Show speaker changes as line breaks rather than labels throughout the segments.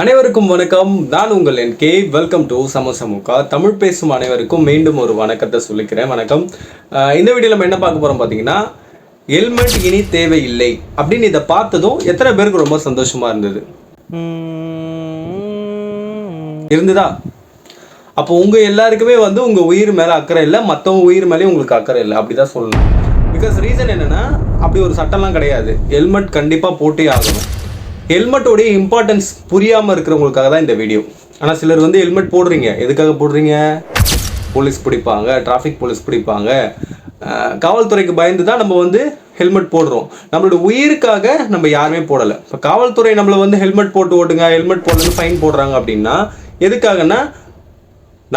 அனைவருக்கும் வணக்கம். நான் உங்கள் என் கே. வெல்கம் டு சமசமுகா தமிழ் பேசும் அனைவருக்கும் மீண்டும் ஒரு வணக்கத்தை சொல்லிக்கிறேன். வணக்கம். இந்த வீடியோவில் நம்ம என்ன பார்க்க போகிறோம் பார்த்தீங்கன்னா ஹெல்மெட் இனி தேவையில்லை அப்படின்னு இதை பார்த்ததும் எத்தனை பேருக்கு ரொம்ப சந்தோஷமா இருந்தது? இருந்ததா? அப்போ உங்க எல்லாருக்குமே வந்து உங்க உயிர் மேல அக்கறை இல்லை மற்றவங்க உயிர் மேலேயும் உங்களுக்கு அக்கறை இல்லை. அப்படிதான் சொல்லணும். பிகாஸ் ரீசன் என்னன்னா அப்படி ஒரு சட்டம்லாம் கிடையாது. ஹெல்மெட் கண்டிப்பா போட்டே ஆகணும். ஹெல்மெட்டோடைய இம்பார்ட்டன்ஸ் புரியாமல் இருக்கிறவங்களுக்காக தான் இந்த வீடியோ ஆனால் சிலர் வந்து ஹெல்மெட் போடுறீங்க. எதுக்காக போடுறீங்க? போலீஸ் பிடிப்பாங்க டிராஃபிக் போலீஸ் பிடிப்பாங்க. காவல்துறைக்கு பயந்து தான் நம்ம வந்து ஹெல்மெட் போடுறோம். நம்மளோட உயிருக்காக நம்ம யாருமே போடலை. இப்போ காவல்துறை நம்மளை வந்து ஹெல்மெட் போட்டு ஓட்டுங்க ஹெல்மெட் போடலன்னு ஃபைன் போடுறாங்க அப்படின்னா எதுக்காகன்னா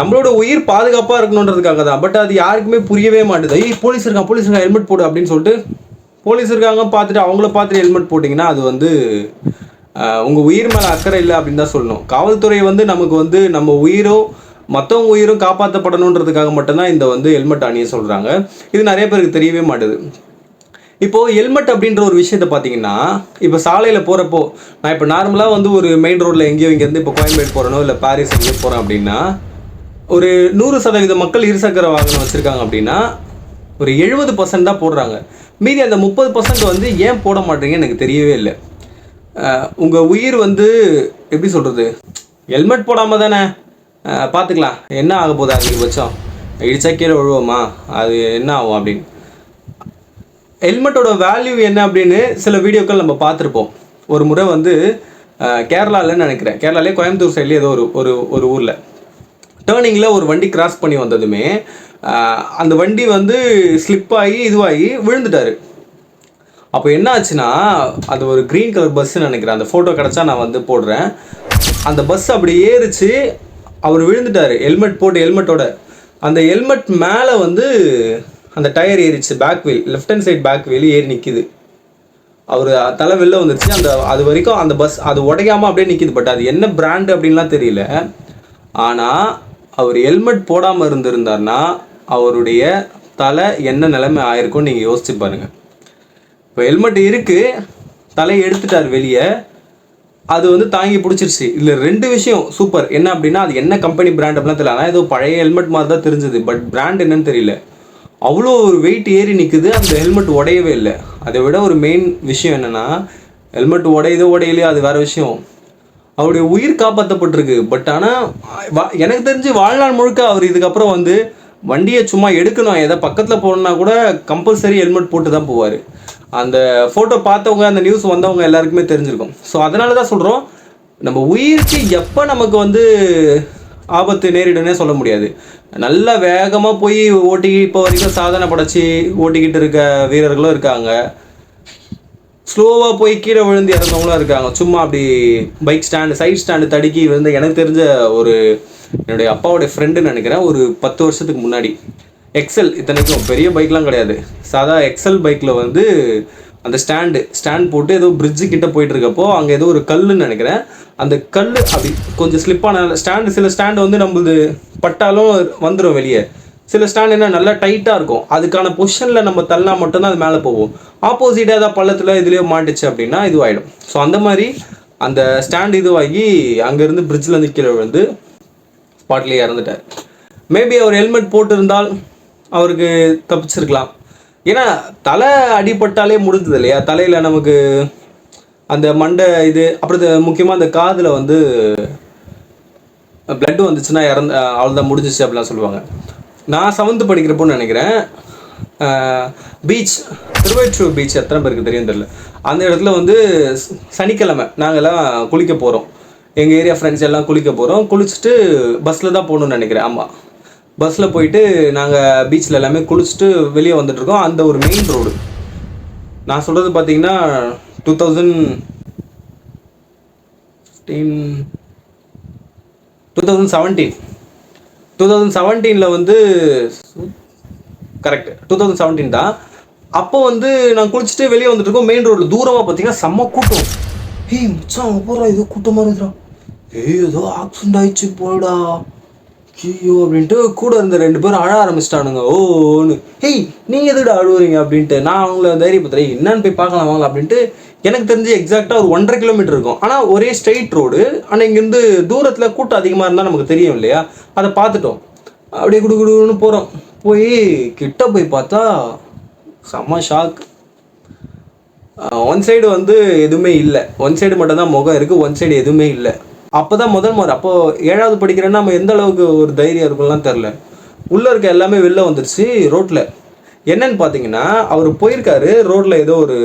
நம்மளோட உயிர் பாதுகாப்பாக இருக்கணுன்றதுக்காக தான். பட் அது யாருக்குமே புரியவே மாட்டேது. ஐய் போலீஸ் இருக்கான் போலீஸ் இருக்கான் ஹெல்மெட் போடு அப்படின்னு சொல்லிட்டு போலீஸ் இருக்காங்க பார்த்துட்டு அவங்கள பார்த்துட்டு ஹெல்மெட் போட்டிங்கன்னா அது வந்து உங்கள் உயிர் மேலே அக்கறை இல்லை அப்படின்னு தான் சொல்லணும். காவல்துறை வந்து நமக்கு வந்து நம்ம உயிரோ மற்றவங்க உயிரும் காப்பாற்றப்படணுன்றதுக்காக மட்டும்தான் இந்த வந்து ஹெல்மெட் அணிய சொல்கிறாங்க இது நிறைய பேருக்கு தெரியவே மாட்டுது. இப்போது ஹெல்மெட் அப்படின்ற ஒரு விஷயத்தை பார்த்தீங்கன்னா இப்போ சாலையில் போகிறப்போ நான் இப்போ நார்மலாக வந்து ஒரு மெயின் ரோட்டில் எங்கேயோ இங்கேருந்து இப்போ கோயம்பேடு போகிறனோ இல்லை பாரிஸ் எங்கேயோ போகிறேன் அப்படின்னா ஒரு நூறு சதவீத மக்கள் இருசக்கர வாகனம் வச்சுருக்காங்க அப்படின்னா ஒரு எழுபது பர்சன்ட் தான் போடுறாங்க. மீதி அந்த முப்பது பர்சன்ட் வந்து ஏன் போட மாட்டேங்க எனக்கு தெரியவே இல்லை. உங்கள் உயிர் வந்து எப்படி சொல்கிறது ஹெல்மெட் போடாமல் தானே பார்த்துக்கலாம் என்ன ஆக போகுது அதிகபட்சம் இடிச்சா கீழே விழுவோமா? அது என்ன ஆகும் அப்படின்னு. ஹெல்மெட்டோட வேல்யூ என்ன அப்படின்னு சில வீடியோக்கள் நம்ம பார்த்துருப்போம். ஒரு முறை வந்து கேரளாவில் நினைக்கிறேன். கேரளாலே கோயம்புத்தூர் சைட்லேயே ஏதோ ஒரு ஒரு ஒரு ஊரில். டேர்னிங்கில் ஒரு வண்டி கிராஸ் பண்ணி வந்ததுமே அந்த வண்டி வந்து ஸ்லிப் ஆகி இதுவாகி விழுந்துட்டார். அப்போ என்ன ஆச்சுன்னா அது ஒரு க்ரீன் கலர் பஸ்ஸுன்னு நினைக்கிறேன். அந்த ஃபோட்டோ கிடச்சா நான் வந்து போடுறேன். அந்த பஸ் அப்படி ஏறிச்சு அவர் விழுந்துட்டார். ஹெல்மெட் போட்டு ஹெல்மெட்டோட அந்த ஹெல்மெட் மேலே வந்து அந்த டயர் ஏறிச்சு back wheel left hand side back wheel ஏறி நிற்கிது அவர் தலை வெளில வந்துருச்சு. அந்த அது வரைக்கும் அந்த பஸ் அது உடையாம அப்படியே நிற்கிது பட் அது என்ன பிராண்டு அப்படின்லாம் தெரியல. ஆனால் அவர் ஹெல்மெட் போடாமல் இருந்திருந்தார்னா அவருடைய தலை என்ன நிலைமை ஆயிருக்கும்னு நீங்கள் யோசிச்சு பாருங்கள் இப்போ ஹெல்மெட் இருக்குது தலையை எடுத்துட்டார் வெளியே. அது வந்து தாங்கி பிடிச்சிருச்சு. இல்லை ரெண்டு விஷயம் சூப்பர் என்ன அப்படின்னா அது என்ன கம்பெனி பிராண்ட் அப்படிலாம் தெரியல. ஆனால் ஏதோ பழைய ஹெல்மெட் மாதிரி தான் தெரிஞ்சது. பட் பிராண்ட் என்னன்னு தெரியல. அவ்வளோ ஒரு வெயிட் ஏறி நிற்குது அந்த ஹெல்மெட் உடையவே இல்லை. அதை விட ஒரு மெயின் விஷயம் என்னென்னா ஹெல்மெட் உடையுதோ உடையலையோ அது வேற விஷயம். அவருடைய உயிர் காப்பாற்றப்பட்டிருக்கு பட் ஆனால் எனக்கு தெரிஞ்சு வாழ்நாள் முழுக்க அவர் இதுக்கப்புறம் வந்து வண்டியை சும்மா எடுக்கணும். எதை பக்கத்தில் போகணுன்னா கூட கம்பல்சரி ஹெல்மெட் போட்டு தான் போவார். அந்த ஃபோட்டோ பார்த்தவங்க அந்த நியூஸ் வந்தவங்க எல்லாருக்குமே தெரிஞ்சிருக்கும். ஸோ அதனால தான் சொல்கிறோம் நம்ம உயிருக்கு எப்போ நமக்கு வந்து ஆபத்து நேரிடுனே சொல்ல முடியாது. நல்லா வேகமாக போய் ஓட்டி இப்போ வரைக்கும் சாதனை படைச்சி ஓட்டிக்கிட்டு இருக்க வீரர்களும் இருக்காங்க. ஸ்லோவாக போய் கீழே விழுந்து இறந்தவங்களும் இருக்காங்க. சும்மா அப்படி பைக் ஸ்டாண்டு சைட் ஸ்டாண்டு தடுக்கி விழுந்த எனக்கு தெரிஞ்ச ஒரு என்னுடைய அப்பாவுடைய ஃப்ரெண்டுன்னு நினைக்கிறேன். ஒரு பத்து வருஷத்துக்கு முன்னாடி. எக்ஸல் இத்தனைக்கும் பெரிய பைக்லாம் கிடையாது. சாதா எக்ஸல் பைக்கில் வந்து அந்த ஸ்டாண்டு ஸ்டாண்ட் போட்டு ஏதோ பிரிட்ஜு கிட்ட போயிட்டு இருக்கப்போ அங்கே ஏதோ ஒரு கல்லுன்னு நினைக்கிறேன். அந்த கல் அப்படி கொஞ்சம் ஸ்லிப்பான ஸ்டாண்டு சில ஸ்டாண்டு வந்து நம்மளது பட்டாலும் வந்துடும் வெளியே. சில ஸ்டாண்ட் என்ன நல்லா டைட்டாக இருக்கும். அதுக்கான பொசிஷனில் நம்ம தள்ளா மட்டும்தான் அது மேலே போவோம் ஆப்போசிட்டாக ஏதாவது பள்ளத்தில் இதுலேயோ மாட்டுச்சு அப்படின்னா இதுவாகிடும் ஸோ அந்த மாதிரி அந்த ஸ்டாண்ட் இதுவாகி அங்கேருந்து பிரிட்ஜில் கீழே விழுந்து ஸ்பாட்லேயே இறந்துட்டார். மேபி அவர் ஹெல்மெட் போட்டிருந்தால் அவருக்கு தப்பிச்சிருக்கலாம். ஏன்னா தலை அடிபட்டாலே முடிஞ்சது இல்லையா? தலையில் நமக்கு அந்த மண்டை இது அப்புறம் முக்கியமாக அந்த காதில் வந்து பிளட் வந்துச்சுன்னா இறந்து அவ்வளோதான் முடிஞ்சிச்சு அப்படிலாம் சொல்லுவாங்க. நான் செவன்த்து படிக்கிறப்போன்னு நினைக்கிறேன். பீச் திருவற்றூர் பீச் எத்தனை பேருக்கு தெரியும் தெரியல. அந்த இடத்துல வந்து சனிக்கிழமை நாங்கள்லாம் குளிக்க போகிறோம் எங்கள் ஏரியா ஃப்ரெண்ட்ஸ் எல்லாம் குளிக்க போகிறோம் குளிச்சுட்டு பஸ்ஸில் தான் போகணும்னு நினைக்கிறேன். ஆமாம் பஸ்ஸில் போயிட்டு நாங்கள் பீச்சில் எல்லாமே குளிச்சுட்டு வெளியே வந்துட்டுருக்கோம் அந்த ஒரு மெயின் ரோடு நான் சொல்கிறது பார்த்தீங்கன்னா two thousand two thousand seventeen two thousand செவன்டீனில் வந்து கரெக்ட் டூ தௌசண்ட் செவன்டீன் தான். அப்போ வந்து நான் குளிச்சுட்டு வெளியே வந்துட்டு இருக்கோம். மெயின் ரோடில் தூரமாக பார்த்தீங்கன்னா செம்ம கூட்டம். ஏய் மச்சான் அங்கே போகிறா ஏதோ கூட்டமாக இருக்கிறான் ஏய் ஏதோ ஆக்சிடென்ட் ஆயிடுச்சு போடா. ஐயோ அப்படின்ட்டு கூட இருந்த ரெண்டு பேரும் அழ ஆரம்பிச்சிட்டானுங்க. ஓன்னு. ஹேய் நீங்கள் எதுக்கு அழுவுறீங்க? அப்படின்ட்டு நான் அவங்கள தைரியப்படுத்துறேன். என்னன்னு போய் பார்க்கலாம் வாங்கலாம் அப்படின்ட்டு எனக்கு தெரிஞ்சு எக்ஸாக்டாக ஒரு ஒன்றரை கிலோமீட்டர் இருக்கும். ஆனால் ஒரே ஸ்ட்ரெயிட் ரோடு ஆனால் இங்கேருந்து தூரத்தில் கூட்டம் அதிகமாக இருந்தால் நமக்கு தெரியும் இல்லையா? அதை பார்த்துட்டோம். அப்படியே குடு குடுன்னு போகிறோம் போய் கிட்ட போய் பார்த்தா செம்ம ஷாக் ஒன் சைடு வந்து எதுவுமே இல்லை. ஒன் சைடு மட்டும்தான் முகம் இருக்குது ஒன் சைடு எதுவுமே இல்லை. அப்போ தான் முதல் முறை. அப்போ ஏழாவது படிக்கிறேன்னா நம்ம எந்த அளவுக்கு ஒரு தைரியம் இருக்கும்லாம் தெரில உள்ளே இருக்க எல்லாமே வெளில வந்துருச்சு ரோட்டில் என்னன்னு பார்த்தீங்கன்னா அவர் போயிருக்காரு ரோட்டில் ஏதோ ஒரு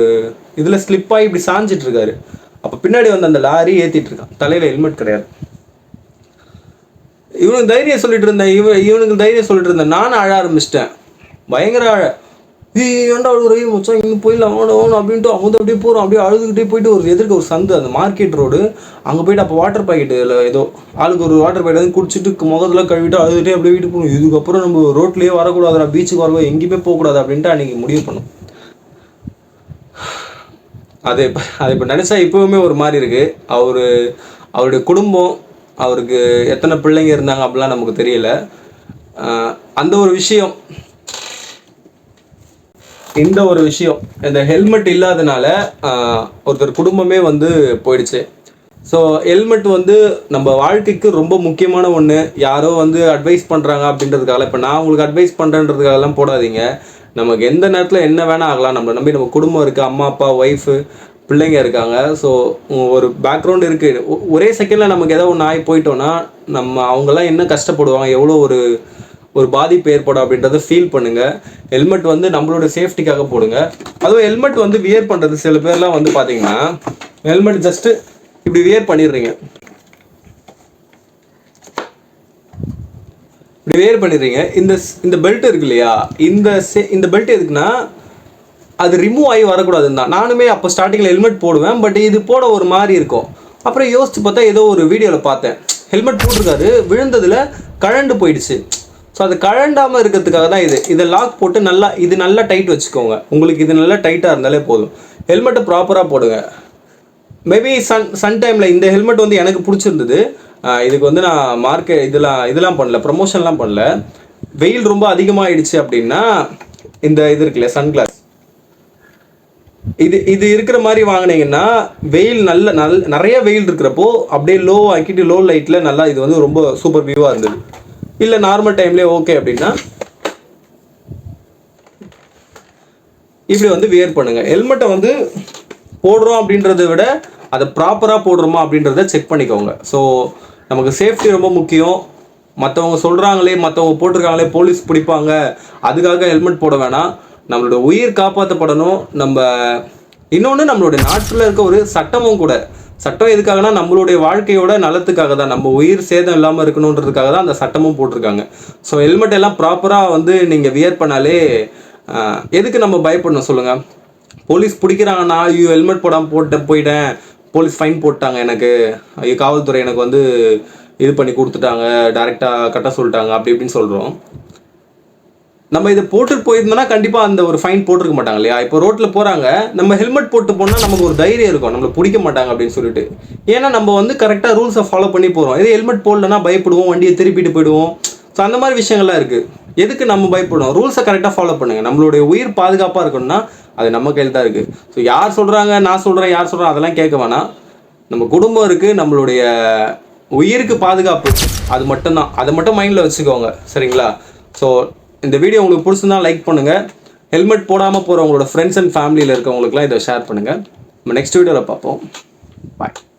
இதில் ஸ்லிப்பாகி இப்படி சாஞ்சிட்டு இருக்காரு. அப்போ பின்னாடி வந்து அந்த லாரி ஏற்றிட்டு இருக்கான். தலையில் ஹெல்மெட் கிடையாது. இவனுக்கு தைரியம் சொல்லிட்டு இருந்தேன் இவன் இவனுக்கு தைரியம் சொல்லிட்டு இருந்தேன். நானும் அழ ஆரம்பிச்சிட்டேன். பயங்கர அழ. ஏன்டா அழுகுற? ரயில் மச்சான் இங்கே போயிடலாம் அவனு அப்படின்ட்டு அவங்க அப்படியே போகிறோம் அப்படியே அழுதுகிட்டே போயிட்டு ஒரு எதிர்க்க ஒரு சந்து அந்த மார்க்கெட் ரோடு அங்கே போயிட்டு அப்போ வாட்டர் பாக்கெட் இல்லை ஏதோ ஆளுக்கு ஒரு வாட்டர் பாக்கெட் வந்து குடிச்சிட்டு முகத்தில் கழுவிட்டு அழுதுகிட்டே அப்படியே வீட்டுக்கு போகணும். இதுக்கப்புறம் நம்ம ரோட்லேயே வரக்கூடாதுடா பீச்சுக்கு வரக்கூடாது எங்கேயுமே போகக்கூடாது அப்படின்ட்டு அன்றைக்கி முடிவு பண்ணோம். அது இப்போ அது இப்போ நினச்சா இப்போவுமே ஒரு மாதிரி இருக்குது அவர் அவருடைய குடும்பம் அவருக்கு எத்தனை பிள்ளைங்க இருந்தாங்க அப்படிலாம் நமக்கு தெரியல. அந்த ஒரு விஷயம் இந்த ஒரு விஷயம் இந்த ஹெல்மெட் இல்லாதனால ஒருத்தர் குடும்பமே வந்து போயிடுச்சு. ஸோ ஹெல்மெட் வந்து நம்ம வாழ்க்கைக்கு ரொம்ப முக்கியமான ஒன்று யாரோ வந்து அட்வைஸ் பண்ணுறாங்க அப்படின்றதுக்காக இப்போ நான் உங்களுக்கு அட்வைஸ் பண்ணுறேன்றதுக்காகலாம் போடாதீங்க. நமக்கு எந்த நேரத்தில் என்ன வேணால் ஆகலாம். நம்மளை நம்பி நம்ம குடும்பம் இருக்குது அம்மா அப்பா ஒய்ஃபு பிள்ளைங்க இருக்காங்க. ஸோ ஒரு பேக்ரவுண்ட் இருக்குது ஒரே செகண்டில் நமக்கு ஏதோ ஒன்று ஆகி போயிட்டோன்னா நம்ம அவங்கெல்லாம் என்ன கஷ்டப்படுவாங்க? எவ்வளோ ஒரு ஒரு பாதிப்பு ஏற்படும் அப்படின்றத ஃபீல் பண்ணுங்க. ஹெல்மெட் வந்து நம்மளோட சேஃப்டிக்காக போடுங்க. அதுவும் ஹெல்மெட் வந்து வியர் பண்ணுறது சில பேர்லாம் வந்து பார்த்தீங்கன்னா ஹெல்மெட் ஜஸ்ட்டு இப்படி வியர் பண்ணிடுறீங்க. இப்படி வேர் பண்ணிடுறீங்க. இந்த இந்த பெல்ட் இருக்கு இல்லையா? இந்த சே இந்த பெல்ட் எதுக்குன்னா அது ரிமூவ் ஆகி வரக்கூடாதுன்னு தான். நானுமே அப்போ ஸ்டார்டிங்கில் ஹெல்மெட் போடுவேன். பட் இது போட ஒரு மாதிரி இருக்கும். அப்புறம் யோசிச்சு பார்த்தா ஏதோ ஒரு வீடியோவில் பார்த்தேன். ஹெல்மெட் போட்டிருக்காரு. விழுந்ததில் கழண்டு போயிடுச்சு. ஸோ அது கழண்டாமல் இருக்கிறதுக்காக தான் இது. இதை லாக் போட்டு நல்லா இது நல்லா டைட் வச்சுக்கோங்க. உங்களுக்கு இது நல்லா டைட்டாக இருந்தாலே போதும். ஹெல்மெட்டை ப்ராப்பராக போடுங்க. மேபி சன் சன் டைமில் இந்த ஹெல்மெட் வந்து எனக்கு பிடிச்சிருந்தது. இதுக்கு வந்து நான் மார்க்கெட் இதெல்லாம் இதெல்லாம் பண்ணல ப்ரமோஷன்லாம் பண்ணல. வெயில் ரொம்ப அதிகமாகிடுச்சு அப்படின்னா இந்த இது இருக்குல்ல சன்கிளாஸ் இது இது இருக்கிற மாதிரி வாங்குனீங்கன்னா வெயில் நல்ல நல் நிறைய வெயில் இருக்கிறப்போ அப்படியே லோ ஆக்கிட்டு லோ லைட்டில் நல்லா இது வந்து ரொம்ப சூப்பர் வியூவாக இருந்தது. இல்லை நார்மல் டைம்லேயே ஓகே அப்படின்னா இப்படி வந்து வியர் பண்ணுங்க. ஹெல்மெட்டை வந்து போடுறோம் அப்படின்றத விட அதை ப்ராப்பராக போடுறோமா அப்படின்றத செக் பண்ணிக்கோங்க. ஸோ நமக்கு சேஃப்டி ரொம்ப முக்கியம். மற்றவங்க சொல்கிறாங்களே மற்றவங்க போட்டிருக்காங்களே போலீஸ் பிடிப்பாங்க. அதுக்காக ஹெல்மெட் போட வேணாம். நம்மளோட உயிர் காப்பாற்றப்படணும் நம்ம இன்னொன்று நம்மளுடைய நாட்டில் இருக்க ஒரு சட்டமும் கூட சட்டம் எதுக்காகனா நம்மளுடைய வாழ்க்கையோட நலத்துக்காக தான். நம்ம உயிர் சேதம் இல்லாமல் இருக்கணுன்றதுக்காக தான் அந்த சட்டமும் போட்டிருக்காங்க. ஸோ ஹெல்மெட் எல்லாம் ப்ராப்பராக வந்து நீங்கள் வியர் பண்ணாலே எதுக்கு நம்ம பயப்படணும் சொல்லுங்கள் போலீஸ் பிடிக்கிறாங்கன்னா ஐயோ ஹெல்மெட் போடாமல் போட்டு போயிட்டேன். போலீஸ் ஃபைன் போட்டாங்க எனக்கு. ஐயோ காவல்துறை எனக்கு வந்து இது பண்ணி கொடுத்துட்டாங்க. டேரெக்டாக கட்ட சொல்லிட்டாங்க. அப்படி இப்படின்னு சொல்கிறோம் நம்ம இதை போட்டுட்டு போயிருந்தோம்னா கண்டிப்பாக அந்த ஒரு ஃபைன் போட்டிருக்க மாட்டாங்க இல்லையா? இப்போ ரோட்டில் போகிறாங்க நம்ம ஹெல்மெட் போட்டு போனால் நமக்கு ஒரு தைரியம் இருக்கும். நம்மளை பிடிக்க மாட்டாங்க அப்படின்னு சொல்லிட்டு. ஏன்னா நம்ம வந்து கரெக்டாக ரூல்ஸை ஃபாலோ பண்ணி போகிறோம் இதே ஹெல்மெட் போடலன்னா பயப்படுவோம் வண்டியை திருப்பிட்டு போயிடுவோம். ஸோ அந்த மாதிரி விஷயங்கள்லாம் இருக்குது எதுக்கு நம்ம பயப்படணும் ரூல்ஸை கரெக்டாக ஃபாலோ பண்ணுங்கள் நம்மளுடைய உயிர் பாதுகாப்பாக இருக்கணும்னா அது நம்ம கையில் தான் இருக்குது ஸோ யார் சொல்கிறாங்க நான் சொல்கிறேன் யார் சொல்கிறேன் அதெல்லாம் கேட்க வேணாம். நம்ம குடும்பம் இருக்குது நம்மளுடைய உயிருக்கு பாதுகாப்பு. அது மட்டும்தான். அதை மட்டும் மைண்டில் வச்சுக்கோங்க. சரிங்களா? ஸோ இந்த வீடியோ உங்களுக்கு பிடிச்சிருந்தா லைக் பண்ணுங்கள் ஹெல்மெட் போடாமல் போகிறவங்களோட ஃப்ரெண்ட்ஸ் அண்ட் ஃபேமிலியில் இருக்கவங்களுக்குலாம் இதை ஷேர் பண்ணுங்கள் நம்ம நெக்ஸ்ட் வீடியோவில் பார்ப்போம். பாய்